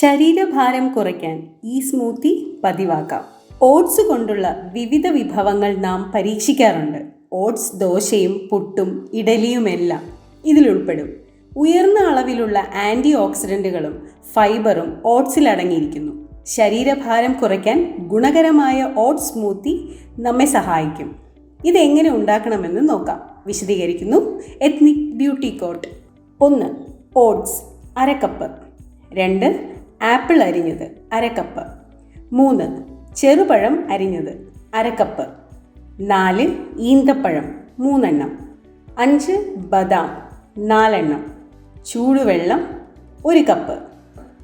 ശരീരഭാരം കുറയ്ക്കാൻ ഈ സ്മൂത്തി പതിവാക്കാം. ഓട്സ് കൊണ്ടുള്ള വിവിധ വിഭവങ്ങൾ നാം പരീക്ഷിക്കാറുണ്ട്. ഓട്സ് ദോശയും പുട്ടും ഇഡലിയുമെല്ലാം ഇതിലുൾപ്പെടും ഉയർന്ന അളവിലുള്ള ആന്റി ഓക്സിഡന്റുകളും ഫൈബറും ഓട്സിൽ അടങ്ങിയിരിക്കുന്നു. ശരീരഭാരം കുറയ്ക്കാൻ ഗുണകരമായ ഓട്സ് സ്മൂത്തി നമ്മെ സഹായിക്കും. ഇതെങ്ങനെ ഉണ്ടാക്കണമെന്ന് നോക്കാം. വിശദീകരിക്കുന്നു. എത്നിക് ബ്യൂട്ടി കോട്ട് ഒന്ന് ഓട്സ് അര കപ്പ് രണ്ട് ആപ്പിൾ അരിഞ്ഞത് അര കപ്പ് മൂന്ന് ചെറുപഴം അരിഞ്ഞത് അര കപ്പ് നാല് ഈന്തപ്പഴം മൂന്നെണ്ണം. അഞ്ച് ബദാം നാലെണ്ണം. ചൂടുവെള്ളം ഒരു കപ്പ്.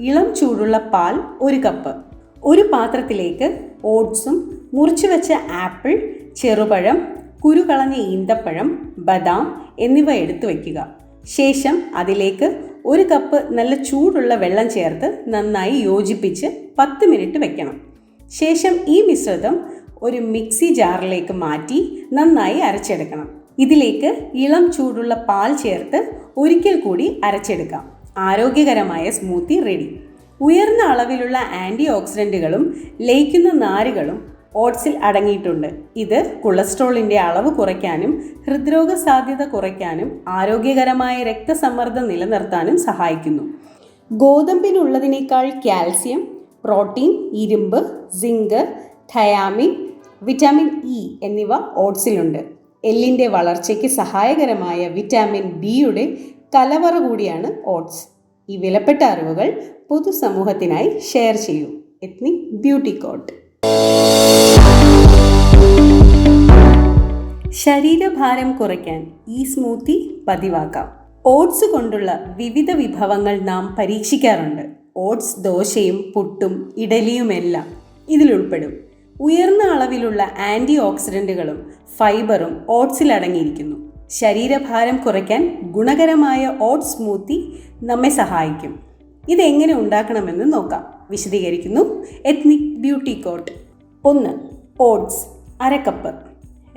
ഇളം ചൂടുള്ള പാൽ ഒരു കപ്പ്. ഒരു പാത്രത്തിലേക്ക് ഓട്സും മുറിച്ചു വെച്ച ആപ്പിൾ ചെറുപഴം കുരുകളഞ്ഞ ഈന്തപ്പഴം ബദാം എന്നിവ എടുത്തു വയ്ക്കുക. ശേഷം അതിലേക്ക് ഒരു കപ്പ് നല്ല ചൂടുള്ള വെള്ളം ചേർത്ത് നന്നായി യോജിപ്പിച്ച് പത്ത് മിനിറ്റ് വെക്കണം. ശേഷം ഈ മിശ്രിതം ഒരു മിക്സി ജാറിലേക്ക് മാറ്റി നന്നായി അരച്ചെടുക്കണം. ഇതിലേക്ക് ഇളം ചൂടുള്ള പാൽ ചേർത്ത് ഒരിക്കൽ കൂടി അരച്ചെടുക്കാം. ആരോഗ്യകരമായ സ്മൂത്തി റെഡി. ഉയർന്ന അളവിലുള്ള ആന്റി ഓക്സിഡന്റുകളും ലയിക്കുന്ന നാരുകളും ഓട്സിൽ അടങ്ങിയിട്ടുണ്ട്. ഇത് കൊളസ്ട്രോളിന്റെ അളവ് കുറയ്ക്കാനും ഹൃദ്രോഗ സാധ്യത കുറയ്ക്കാനും ആരോഗ്യകരമായ രക്തസമ്മർദ്ദം നിലനിർത്താനും സഹായിക്കുന്നു. ഗോതമ്പിനുള്ളതിനേക്കാൾ കാൽസ്യം പ്രോട്ടീൻ ഇരുമ്പ് സിങ്ക് ഥയാമിൻ വിറ്റാമിൻ ഇ എന്നിവ ഓട്സിലുണ്ട്. എല്ലിന്റെ വളർച്ചയ്ക്ക് സഹായകരമായ വിറ്റാമിൻ ബിയുടെ കലവറ കൂടിയാണ് ഓട്സ്. ഈ വിലപ്പെട്ട അറിവുകൾ പൊതുസമൂഹത്തിനായി ഷെയർ ചെയ്യൂ. Ethnic beauty coat. ശരീരഭാരം കുറയ്ക്കാൻ ഈ സ്മൂത്തി പതിവാക്കാം. ഓട്സ് കൊണ്ടുള്ള വിവിധ വിഭവങ്ങൾ നാം പരീക്ഷിക്കാറുണ്ട്. ഓട്സ് ദോശയും പുട്ടും ഇഡലിയുമെല്ലാം ഇതിലുൾപ്പെടും ഉയർന്ന അളവിലുള്ള ആന്റി ഓക്സിഡന്റുകളും ഫൈബറും ഓട്സിൽ അടങ്ങിയിരിക്കുന്നു. ശരീരഭാരം കുറയ്ക്കാൻ ഗുണകരമായ ഓട്സ് സ്മൂത്തി നമ്മെ സഹായിക്കും. ഇതെങ്ങനെ ഉണ്ടാക്കണമെന്ന് നോക്കാം. വിശദീകരിക്കുന്നു. Ethnic beauty coat. ഒന്ന് ഓട്സ് അര കപ്പ്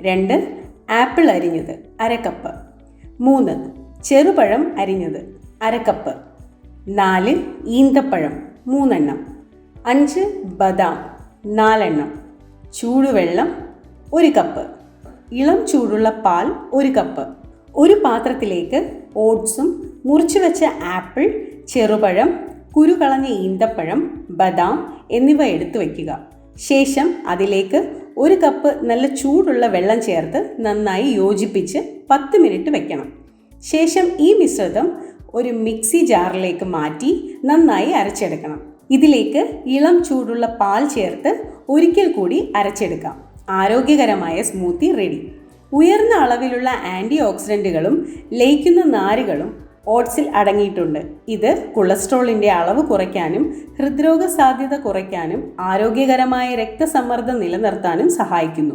രണ്ട് ആപ്പിൾ അരിഞ്ഞത് അര കപ്പ് മൂന്ന് ചെറുപഴം അരിഞ്ഞത് അര കപ്പ് നാല് ഈന്തപ്പഴം മൂന്നെണ്ണം. അഞ്ച് ബദാം നാലെണ്ണം. ചൂടുവെള്ളം ഒരു കപ്പ്. ഇളം ചൂടുള്ള പാൽ ഒരു കപ്പ്. ഒരു പാത്രത്തിലേക്ക് ഓട്സും മുറിച്ചു വെച്ച ആപ്പിൾ ചെറുപഴം കുരുകളഞ്ഞ ഈന്തപ്പഴം ബദാം എന്നിവ എടുത്തു വയ്ക്കുക. ശേഷം അതിലേക്ക് ഒരു കപ്പ് നല്ല ചൂടുള്ള വെള്ളം ചേർത്ത് നന്നായി യോജിപ്പിച്ച് പത്ത് മിനിറ്റ് വെക്കണം. ശേഷം ഈ മിശ്രിതം ഒരു മിക്സി ജാറിലേക്ക് മാറ്റി നന്നായി അരച്ചെടുക്കണം. ഇതിലേക്ക് ഇളം ചൂടുള്ള പാൽ ചേർത്ത് ഒരിക്കൽ കൂടി അരച്ചെടുക്കാം. ആരോഗ്യകരമായ സ്മൂത്തി റെഡി. ഉയർന്ന അളവിലുള്ള ആന്റി ഓക്സിഡന്റുകളും ലയിക്കുന്ന നാരുകളും ഓട്സിൽ അടങ്ങിയിട്ടുണ്ട്. ഇത് കൊളസ്ട്രോളിന്റെ അളവ് കുറയ്ക്കാനും ഹൃദ്രോഗ സാധ്യത കുറയ്ക്കാനും ആരോഗ്യകരമായ രക്തസമ്മർദ്ദം നിലനിർത്താനും സഹായിക്കുന്നു.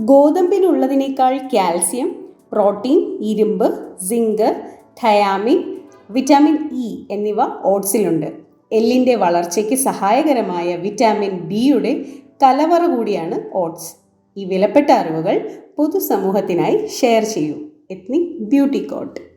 ഗോതമ്പിനുള്ളതിനേക്കാൾ കാൽസ്യം പ്രോട്ടീൻ ഇരുമ്പ് സിങ്ക് ഥയാമിൻ വിറ്റാമിൻ ഇ എന്നിവ ഓട്സിലുണ്ട്. എല്ലിന്റെ വളർച്ചയ്ക്ക് സഹായകരമായ വിറ്റാമിൻ ബിയുടെ കലവറ കൂടിയാണ് ഓട്സ്. ഈ വിലപ്പെട്ട അറിവുകൾ പൊതുസമൂഹത്തിനായി ഷെയർ ചെയ്യൂ. Ethnic beauty coat.